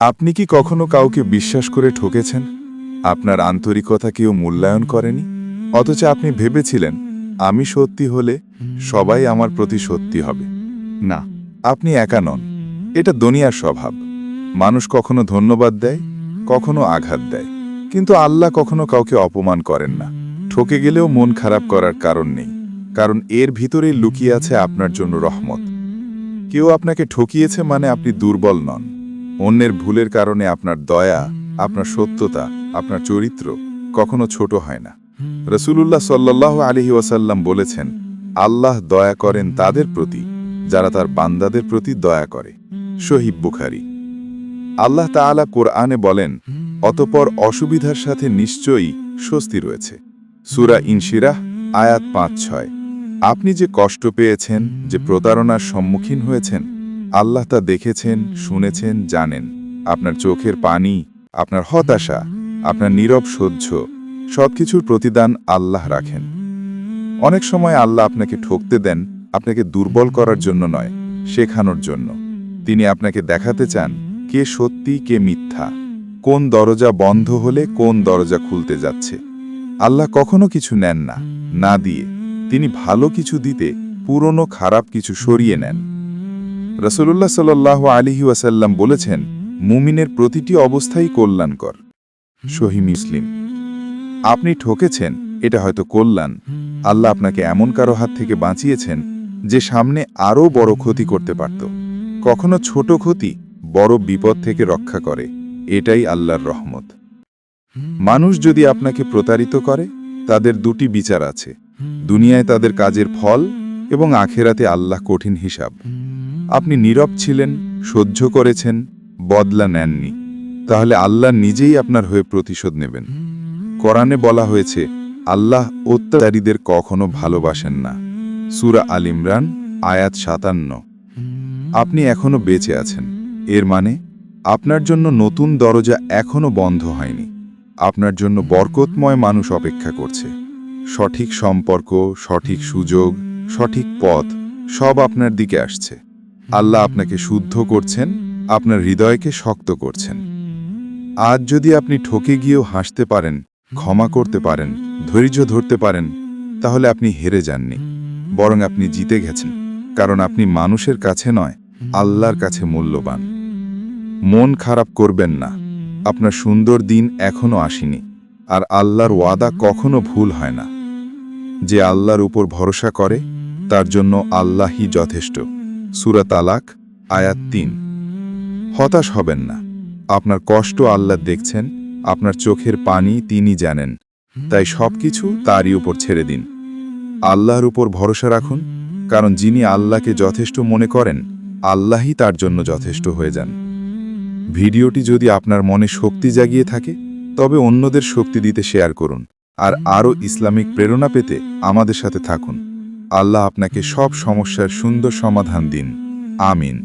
আপনি কি কখনো কাউকে বিশ্বাস করে ঠকেছেন? আপনার আন্তরিকতা কেউ মূল্যায়ন করেনি? অথচ আপনি ভেবেছিলেন, আমি সত্যি হলে সবাই আমার প্রতি সত্যি হবে। না, আপনি একা নন। এটা দুনিয়ার স্বভাব। মানুষ কখনো ধন্যবাদ দেয়, কখনো আঘাত দেয়। কিন্তু আল্লাহ কখনো কাউকে অপমান করেন না। ঠকে গেলেও মন খারাপ করার কারণ নেই। কারণ এর ভিতরেই লুকিয়ে আছে আপনার জন্য রহমত। কেউ আপনাকে ঠকিয়েছে মানে আপনি দুর্বল নন। অন্যের ভুলের কারণে আপনার দয়া, আপনার সত্যতা, আপনার চরিত্র কখনো ছোট হয় না। রসুলুল্লাহ সাল্লাহ আলহি ওয়াসাল্লাম বলেছেন, আল্লাহ দয়া করেন তাদের প্রতি, যারা তার বান্দাদের প্রতি দয়া করে। শহীদ বুখারি। আল্লাহ তাআলা কোরআনে বলেন, অতপর অসুবিধার সাথে নিশ্চয়ই স্বস্তি রয়েছে। সুরা ইনশিরাহ, আয়াত পাঁচ ছয়। আপনি যে কষ্ট পেয়েছেন, যে প্রতারণার সম্মুখীন হয়েছেন আল্লাহ তা দেখেছেন শুনেছেন জানেন। আপনার চোখের পানি আপনার হতাশা আপনার নীরব সহ্য সবকিছুর প্রতিদান আল্লাহ রাখেন। অনেক সময় আল্লাহ আপনাকে ঠকতে দেন আপনাকে দুর্বল করার জন্য নয় শেখানোর জন্য। তিনি আপনাকে দেখাতে চান কে সত্যি কে মিথ্যা কোন দরজা বন্ধ হলে কোন দরজা খুলতে যাচ্ছে। আল্লাহ কখনো কিছু নেন না না দিয়ে। তিনি ভালো কিছু দিতে পুরনো খারাপ কিছু সরিয়ে নেন। রসুল্লাহ সাল্লাহ আলিহি ওয়াসাল্লাম বলেছেন, মুমিনের প্রতিটি অবস্থাই কল্যাণকর। সহি মুসলিম। আপনি ঠকেছেন, এটা হয়তো কল্যাণ। আল্লাহ আপনাকে এমন কারও হাত থেকে বাঁচিয়েছেন, যে সামনে আরও বড় ক্ষতি করতে পারত। কখনো ছোট ক্ষতি বড় বিপদ থেকে রক্ষা করে, এটাই আল্লাহর রহমত। মানুষ যদি আপনাকে প্রতারিত করে, তাদের দুটি বিচার আছে। দুনিয়ায় তাদের কাজের ফল এবং আখেরাতে আল্লাহ কঠিন হিসাব। আপনি নীরব ছিলেন, সহ্য করেছেন, বদলা নেননি। তাহলে আল্লাহ নিজেই আপনার হয়ে প্রতিশোধ নেবেন। কোরআনে বলা হয়েছে, আল্লাহ অত্যাচারীদের কখনো ভালোবাসেন না। সুরা আল ইমরান, আয়াত সাতান্ন। আপনি এখনও বেঁচে আছেন। এর মানে আপনার জন্য নতুন দরজা এখনও বন্ধ হয়নি। আপনার জন্য বরকতময় মানুষ অপেক্ষা করছে। সঠিক সম্পর্ক, সঠিক সুযোগ, সঠিক পথ, সব আপনার দিকে আসছে। আল্লাহ আপনাকে শুদ্ধ করছেন, আপনার হৃদয়কে শক্ত করছেন। আজ যদি আপনি ঠকে গিয়েও হাসতে পারেন, ক্ষমা করতে পারেন, ধৈর্য ধরতে পারেন, তাহলে আপনি হেরে যাননি, বরং আপনি জিতে গেছেন, কারণ আপনি মানুষের কাছে নয়, আল্লাহর কাছে মূল্যবান। মন খারাপ করবেন না, আপনার সুন্দর দিন এখনও আসেনি, আর আল্লাহর ওয়াদা কখনো ভুল হয় না। যে আল্লাহর উপর ভরসা করে, তার জন্য আল্লাহই যথেষ্ট। সুরা তালাক আয়াত তিন। হতাশ হবেন না। আপনার কষ্ট আল্লাহ দেখছেন, আপনার চোখের পানি তিনি জানেন। তাই সবকিছু তারই উপর ছেড়ে দিন। আল্লাহর উপর ভরসা রাখুন, কারণ যিনি আল্লাহকে যথেষ্ট মনে করেন, আল্লাহই তার জন্য যথেষ্ট হয়ে যান। ভিডিওটি যদি আপনার মনে শক্তি জাগিয়ে থাকে, তবে অন্যদের শক্তি দিতে শেয়ার করুন, আর আরও ইসলামিক প্রেরণা পেতে আমাদের সাথে থাকুন। আল্লাহ আপনাকে সব সমস্যার সুন্দর সমাধান দিন। আমিন।